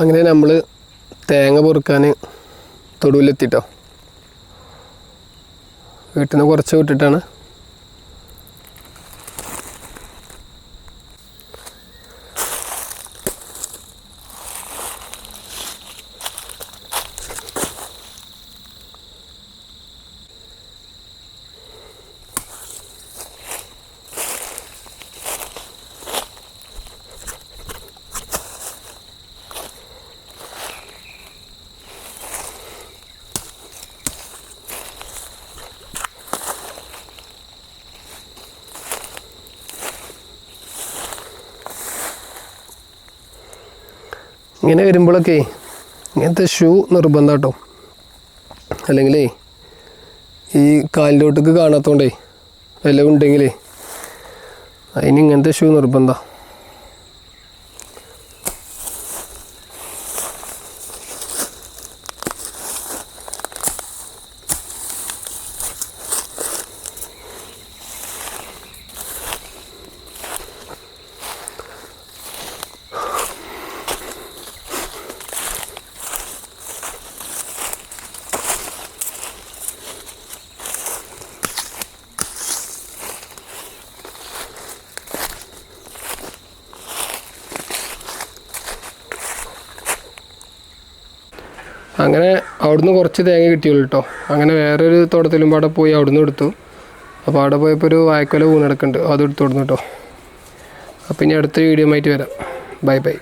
അങ്ങനെ നമ്മൾ തേങ്ങ പൊറുക്കാൻ തൊടുവിലെത്തിട്ടോ. വീട്ടിൽ നിന്ന് കുറച്ച് വിട്ടിട്ടാണ്. ഇങ്ങനെ വരുമ്പോഴൊക്കെ ഇങ്ങനത്തെ ഷൂ നിർബന്ധം കേട്ടോ അല്ലെങ്കിലേ ഈ കാലിലോട്ടേക്ക് കാണാത്തോണ്ടേ വില ഉണ്ടെങ്കിലേ അതിന് ഇങ്ങനത്തെ ഷൂ നിർബന്ധം. അങ്ങനെ അവിടുന്ന് കുറച്ച് തേങ്ങ കിട്ടിയുള്ളൂ കേട്ടോ അങ്ങനെ വേറൊരു തോട്ടത്തിലും പാടെ പോയി അവിടുന്ന് എടുത്തു. അപ്പോൾ അവിടെ പോയപ്പോൾ ഒരു വായക്കൊല കിടക്കുന്നുണ്ട് അത് എടുത്തു കൊടുന്നു കേട്ടോ അപ്പോൾ ഇനി അടുത്ത വീഡിയോ ആയിട്ട് വരാം. Bye bye